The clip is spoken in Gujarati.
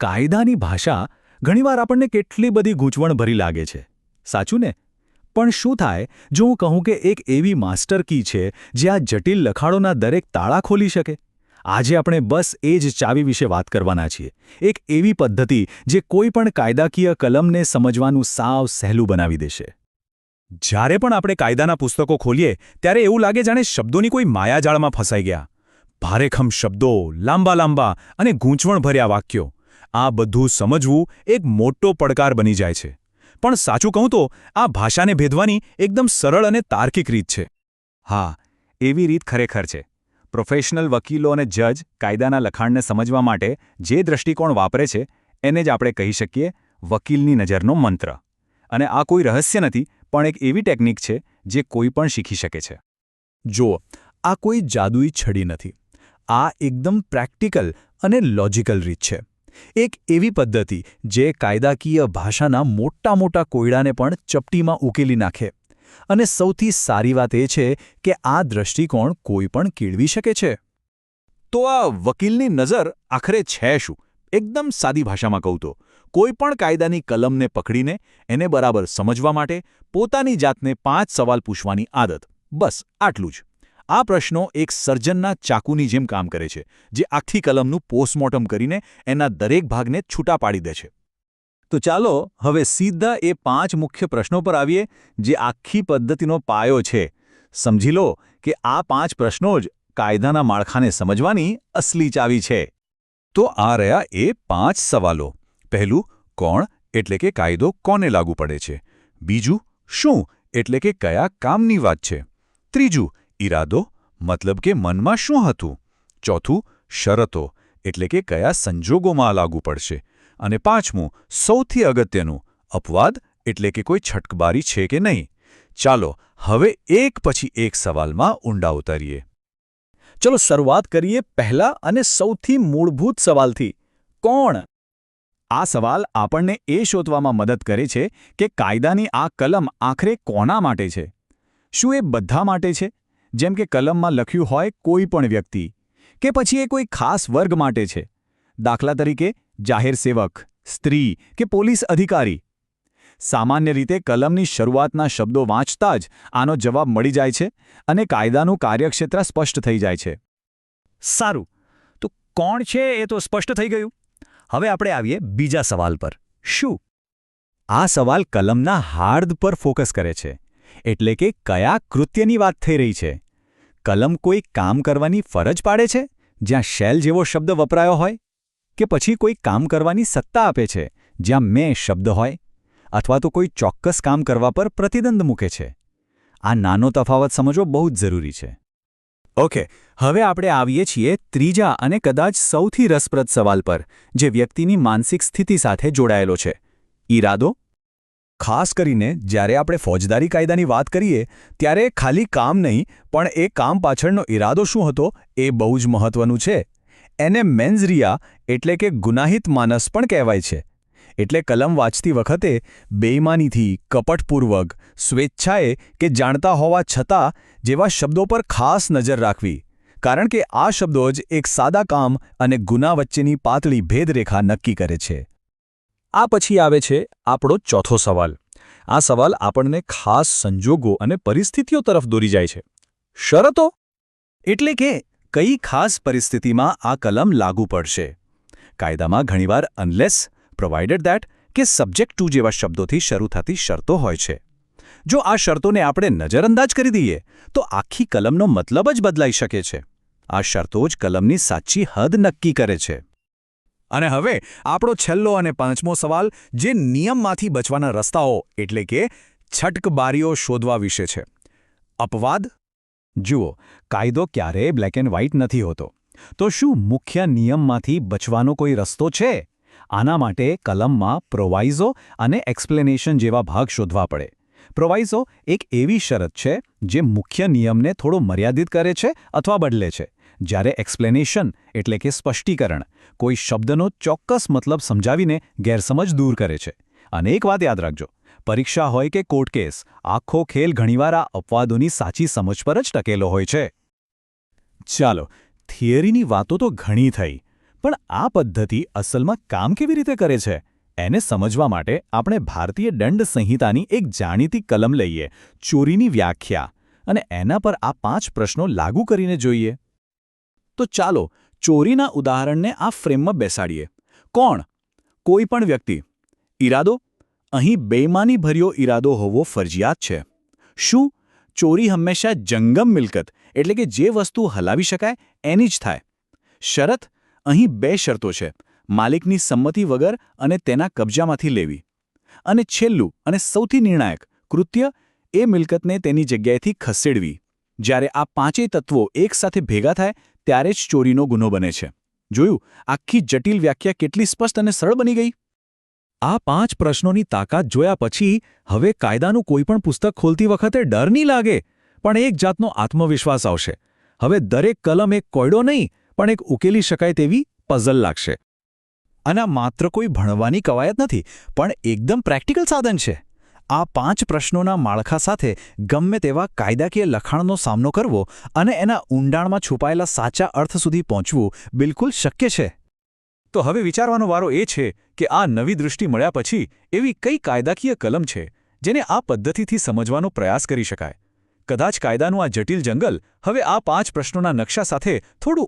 કાયદાની ભાષા ઘણીવાર આપણને કેટલી બધી ગૂંચવણભરી લાગે છે. સાચું ને? પણ શું થાય, જો હું કહું કે એક એવી માસ્ટર કી છે, જે આ જટિલ લખાણોના દરેક તાળા ખોલી શકે? આજે આપણે બસ એ જ ચાવી વિશે વાત કરવાના છીએ. એક એવી પદ્ધતિ જે કોઈ પણ કાયદાકીય કલમને સમજવાનું સાવ સહેલું બનાવી દેશે. જ્યારે પણ આપણે કાયદાના પુસ્તકો ખોલીએ, ત્યારે એવું લાગે જાણે શબ્દોની કોઈ માયાજાળમાં ફસાઈ ગયા. ભારેખમ શબ્દો, લાંબા લાંબા અને ગૂંચવણભર્યા વાક્યો. આ બધું સમજવું એક મોટો પડકાર બની જાય છે. પણ સાચું કહું તો, આ ભાષાને ભેદવાની એકદમ સરળ અને તાર્કિક રીત છે. હા, એવી રીત ખરેખર છે. પ્રોફેશનલ વકીલો અને જજ કાયદાના લખાણને સમજવા માટે જે દૃષ્ટિકોણ વાપરે છે, એને જ આપણે કહી શકીએ વકીલની નજરનો મંત્ર. અને આ કોઈ રહસ્ય નથી, પણ એક એવી ટેકનિક છે જે કોઈ પણ શીખી શકે છે. જુઓ, આ કોઈ જાદુઈ છડી નથી. આ એકદમ પ્રેક્ટિકલ અને લોજિકલ રીત છે. એક એવી પદ્ધતિ જે કાયદાકીય ભાષાના મોટા મોટા કોયડાને પણ ચપટીમાં ઉકેલી નાખે. અને સૌથી સારી વાત એ છે કે આ દૃષ્ટિકોણ કોઈ પણ કેળવી શકે છે. તો આ વકીલની નજર આખરે છે શું? એકદમ સાદી ભાષામાં કહું તો. કોઈ કાયદાની કલમને પકડીને એને બરાબર સમજવા માટે પોતાની જાતને પાંચ સવાલ પૂછવાની આદત. બસ, આટલું જ. આ પ્રશ્નો એક સર્જનના ચાકુની જેમ કામ કરે છે, જે આખી કલમનું પોસ્ટમોર્ટમ કરીને એના દરેક ભાગને છૂટા પાડી દે છે. તો ચાલો હવે સીધા એ પાંચ મુખ્ય પ્રશ્નો પર આવીએ, જે આખી પદ્ધતિનો પાયો છે. સમજી લો કે આ પાંચ પ્રશ્નો જ કાયદાના માળખાને સમજવાની અસલી ચાવી છે. તો આ રહ્યા એ પાંચ સવાલો. પહેલું, કોણ એટલે કે કાયદો કોને લાગુ પડે છે? બીજું, શું એટલે કે કયા કામની વાત છે? ત્રીજું ઈરાદો મતલબ કે મનમાં શું હતું? ચોથું, શરતો એટલે કે કયા સંજોગોમાં લાગુ પડશે? અને પાંચમું, સૌથી અગત્યનું, અપવાદ એટલે કે કોઈ છટકબારી છે કે નહીં? ચાલો હવે એક પછી એક સવાલમાં ઊંડા ઉતરીએ. ચલો શરૂઆત કરીએ પહેલા અને સૌથી મૂળભૂત સવાલથી. કોણ? આ સવાલ આપણને એ શોધવામાં મદદ કરે છે કે કાયદાની આ કલમ આખરે કોના માટે છે? શું એ બધા માટે છે? જેમ કે કલમમાં લખ્યું હોય કોઈ પણ વ્યક્તિ, કે પછી એ કોઈ ખાસ વર્ગ માટે છે. દાખલા તરીકે, જાહેર સેવક, સ્ત્રી કે પોલીસ અધિકારી. સામાન્ય રીતે કલમની શરૂઆતના શબ્દો વાંચતા જ આનો જવાબ મળી જાય છે અને કાયદાનું કાર્યક્ષેત્ર સ્પષ્ટ થઈ જાય છે. સારું, તો કોણ છે એ તો સ્પષ્ટ થઈ ગયું? હવે આપણે આવીએ બીજા સવાલ પર. શું? આ સવાલ કલમના હાર્દ પર ફોકસ કરે છે. એટલે કે કયા કૃત્યની વાત થઈ રહી છે? કલમ કોઈ કામ કરવાની ફરજ પાડે છે? જ્યાં શેલ જેવો શબ્દ વપરાયો હોય? કે પછી કોઈ કામ કરવાની સત્તા આપે છે, જ્યાં મેં શબ્દ હોય? અથવા તો કોઈ ચોક્કસ કામ કરવા પર પ્રતિબંધ મૂકે છે? આ નાનો તફાવત સમજવો બહુ જ જરૂરી છે. ઓકે, હવે આપણે આવીએ છીએ ત્રીજા અને કદાચ સૌથી રસપ્રદ સવાલ પર, જે વ્યક્તિની માનસિક સ્થિતિ સાથે જોડાયેલો છે. ઈરાદો? ખાસ કરીને જ્યારે આપણે ફોજદારી કાયદાની વાત કરીએ, ત્યારે ખાલી કામ નહીં, પણ એ કામ પાછળનો ઈરાદો શું હતો એ બહુ જ મહત્વનું છે. એને મેન્ઝરિયા એટલે કે ગુનાહિત માનસ પણ કહેવાય છે. એટલે કલમ વાંચતી વખતે બેઈમાનીથી, કપટપૂર્વક, સ્વેચ્છાએ કે જાણતા હોવા છતાં જેવા શબ્દો પર ખાસ નજર રાખવી. કારણ કે આ શબ્દો જ એક સાદા કામ અને ગુના વચ્ચેની પાતળી ભેદરેખા નક્કી કરે છે. આ પછી આવે છે આપણો ચોથો સવાલ. આ સવાલ આપણને ખાસ સંજોગો અને પરિસ્થિતિઓ તરફ દોરી જાય છે. શરતો? એટલે કે કઈ ખાસ પરિસ્થિતિમાં આ કલમ લાગુ પડશે. કાયદામાં ઘણીવાર અનલેસ પ્રોવાઇડેડ ધેટ કે સબ્જેક્ટ ટુ જેવા શબ્દોથી શરૂ થતી શરતો હોય છે. જો આ શરતોને આપણે નજરઅંદાજ કરી દઈએ, તો આખી કલમનો મતલબ જ બદલાઈ શકે છે. આ શરતો જ કલમની સાચી હદ નક્કી કરે છે. અને હવે આપણો છેલ્લો અને પાંચમો સવાલ, જે નિયમમાંથી બચવાના રસ્તાઓ એટલે કે છટકબારીઓ શોધવા વિશે છે. અપવાદ? જુઓ, કાયદો ક્યારેય બ્લેક એન્ડ વ્હાઇટ નથી હોતો. તો શું મુખ્ય નિયમમાંથી બચવાનો કોઈ રસ્તો છે? આના માટે કલમમાં પ્રોવાઇઝો અને એક્સપ્લેનેશન જેવા ભાગ શોધવા પડે. પ્રોવાઇઝો એક એવી શરત છે, જે મુખ્ય નિયમને થોડો મર્યાદિત કરે છે અથવા બદલે છે. જ્યારે એક્સપ્લેનેશન એટલે કે સ્પષ્ટીકરણ કોઈ શબ્દનો ચોક્કસ મતલબ સમજાવીને ગેરસમજ દૂર કરે છે. અને એક વાત યાદ રાખજો, પરીક્ષા હોય કે કોર્ટ કેસ આખો ખેલ ઘણીવાર આ અપવાદોની સાચી સમજ પર જ ટકેલો હોય છે. ચાલો, થિયરીની વાતો તો ઘણી થઈ, પણ આ પદ્ધતિ અસલમાં કામ કેવી રીતે કરે છે? એને સમજવા માટે આપણે ભારતીય દંડ સંહિતાની એક જાણીતી કલમ લઈએ, ચોરીની વ્યાખ્યા. અને એના પર આ પાંચ પ્રશ્નો લાગુ કરીને જોઈએ. તો ચાલો ચોરીના ઉદાહરણને આ ફ્રેમમાં બેસાડીએ. કોણ? કોઈ પણ વ્યક્તિ. ઈરાદો? અહીં બેમાનીભર્યો ઈરાદો હોવો ફરજિયાત છે. શું? ચોરી હંમેશા જંગમ મિલકત, એટલે કે જે વસ્તુ હલાવી શકાય એની જ થાય. શરત? અહીં બે શરતો છે, માલિકની સંમતિ વગર અને તેના કબજામાંથી લેવી. અને છેલ્લું અને સૌથી નિર્ણાયક, કૃત્ય, એ મિલકતને તેની જગ્યાએથી ખસેડવી. જ્યારે આ પાંચેય તત્વો એકસાથે ભેગા થાય ત્યારે જ ચોરીનો ગુનો બને છે. જોયું, આખી જટિલ વ્યાખ્યા કેટલી સ્પષ્ટ અને સરળ બની ગઈ? આ પાંચ પ્રશ્નોની તાકાત જોયા પછી હવે કાયદાનું કોઈપણ પુસ્તક ખોલતી વખતે ડર નહીં લાગે, પણ એક જાતનો આત્મવિશ્વાસ આવશે. હવે દરેક કલમ એક કોયડો નહીં, પણ એક ઉકેલી શકાય તેવી પઝલ લાગશે. અને માત્ર કોઈ ભણવાની કવાયત નથી, પણ એકદમ પ્રેક્ટિકલ સાધન છે. આ પાંચ પ્રશ્નોના માળખા સાથે ગમે તેવા કાયદાકીય લખાણનો સામનો કરવો અને એના ઊંડાણમાં છુપાયેલા સાચા અર્થ સુધી પહોંચવું બિલકુલ શક્ય છે. તો હવે વિચારવાનો વારો એ છે કે આ નવી દૃષ્ટિ મળ્યા પછી એવી કઈ કાયદાકીય કલમ છે જેને આ પદ્ધતિથી સમજવાનો પ્રયાસ કરી શકાય? કદાચ કાયદાનું આ જટિલ જંગલ હવે આ પાંચ પ્રશ્નોના નકશા સાથે થોડું